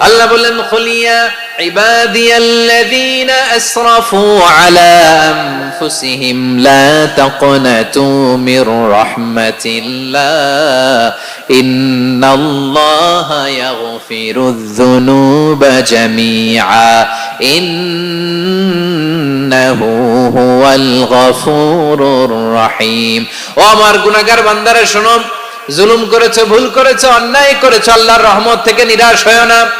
আল্লাহ বললেন খলিয়া ইবাদিয়াল্লাযীনা আসরাফু আলা আনফুসিহিম, লা তাকনাতু মির রাহমাতিল্লাহ। ইন্নাল্লাহা ইয়াগফিরুয যুনুবা জামিআ। ইন্নাহু হুয়াল গাফুরুর রাহীম। ও আমার গুনাহগার বান্দারা, শোনো, জুলুম করেছে, ভুল করেছে, অন্যায় করেছে, আল্লাহর রহমত থেকে নিরাশ হয় না।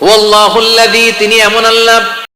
ওয়াল্লাহুল্লাযী তিনি এমন আল্লাহ